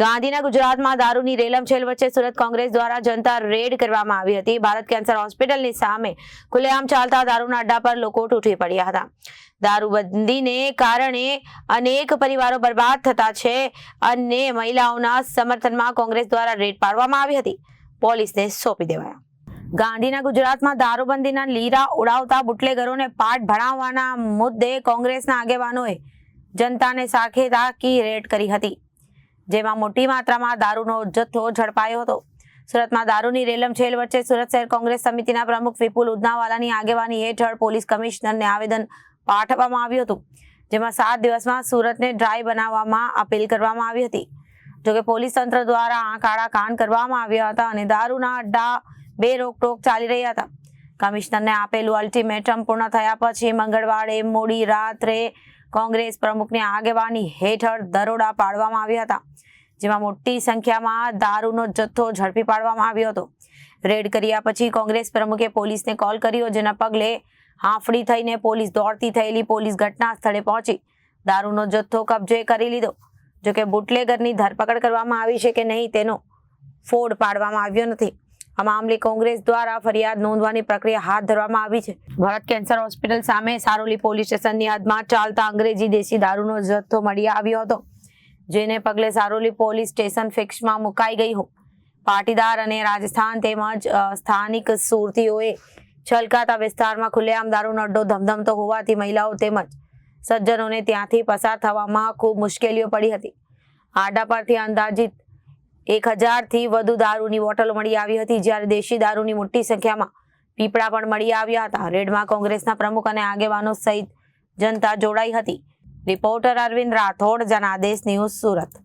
ગાંધીના ગુજરાતમાં દારૂની રેલમછેલ વચ્ચે સુરત કોંગ્રેસ દ્વારા જનતા રેડ કરવામાં આવી હતી. ભારત કેન્સર હોસ્પિટલની સામે ખુલ્લેઆમ ચાલતા દારૂના અડ્ડા પર લોકો તૂટી પડ્યા હતા. દારૂબંધીને કારણે અનેક પરિવારો બરબાદ થતા છે અને મહિલાઓના સમર્થનમાં કોંગ્રેસ દ્વારા રેડ પાડવામાં આવી હતી. પોલીસને સોંપી દેવાયા. ગાંધીના ગુજરાતમાં દારૂબંધીના લીરા ઉડાવતા બુટલેગરોને પાઠ ભણાવવાના મુદ્દે કોંગ્રેસના આગેવાનોએ જનતાને સાખે તાકી રેડ કરી હતી. જેમાં મોટી માત્રામાં દારૂનો જથ્થો ઝડપાયો હતો. સુરતમાં દારૂની રેલમછેલ વચ્ચે સુરત શહેર કોંગ્રેસ સમિતિના પ્રમુખ વિપુલ ઉદનાવાલાની આગેવાની હેઠળ પોલીસ કમિશનરને આવેદન પાઠવવામાં આવ્યું હતું, જેમાં સાત દિવસમાં સુરતને ડ્રાય બનાવવામાં અપીલ કરવામાં આવી હતી. જોકે પોલીસ તંત્ર દ્વારા આંખ આડા કાન કરવામાં આવ્યા હતા અને દારૂના અડ્ડા બે રોકટોક ચાલી રહ્યા હતા. કમિશનરને આપેલું અલ્ટિમેટમ પૂર્ણ થયા પછી મંગળવારે મોડી રાત્રે કોંગ્રેસ પ્રમુખની આગેવાની હેઠળ દરોડા પાડવામાં આવ્યા હતા, જેમાં મોટી સંખ્યામાં દારૂનો જથ્થો ઝડપી પાડવામાં આવ્યો હતો. રેડ કર્યા પછી કોંગ્રેસ પ્રમુખે પોલીસને કોલ કર્યો, જેના પગલે હાંફડી થઈને પોલીસ દોડતી થયેલી પોલીસ ઘટના સ્થળે પહોંચી. દારૂનો જથ્થો કબજે કરી લીધો. જોકે બુટલેગરની ધરપકડ કરવામાં આવી છે કે નહીં તેનો ફોડ પાડવામાં આવ્યો નથી. આ મામલે કોંગ્રેસ દ્વારા ફરિયાદ નોંધવાની પ્રક્રિયા હાથ ધરવામાં આવી છે. ભરત કેન્સર હોસ્પિટલ સામે સારોલી પોલીસ સ્ટેશનની હદમાં ચાલતા અંગ્રેજી દેશી દારૂનો જથ્થો મળી આવ્યો હતો, જેને પગલે સારોલી પોલીસ સ્ટેશન ફિક્સમાં મુકાઈ ગઈ હો. પાટીદાર અને રાજસ્થાન તેમજ સ્થાનિક સુરતીઓએ છલકાતા વિસ્તારમાં ખુલ્લેઆમ દારૂનો અડ્ડો ધમધમતો હોવાથી મહિલાઓ તેમજ સજ્જનોને ત્યાંથી પસાર થવામાં ખૂબ મુશ્કેલીઓ પડી હતી. આડા પરથી અંદાજિત એક હજારથી વધુ દારૂની બોટલો મળી આવી હતી. જ્યારે દેશી દારૂની મોટી સંખ્યામાં પીપળા પણ મળી આવ્યા હતા. રેડમાં કોંગ્રેસના પ્રમુખ અને આગેવાનો સહિત જનતા જોડાઈ હતી. Reporter Arvind Rathod, Janadesh news Surat.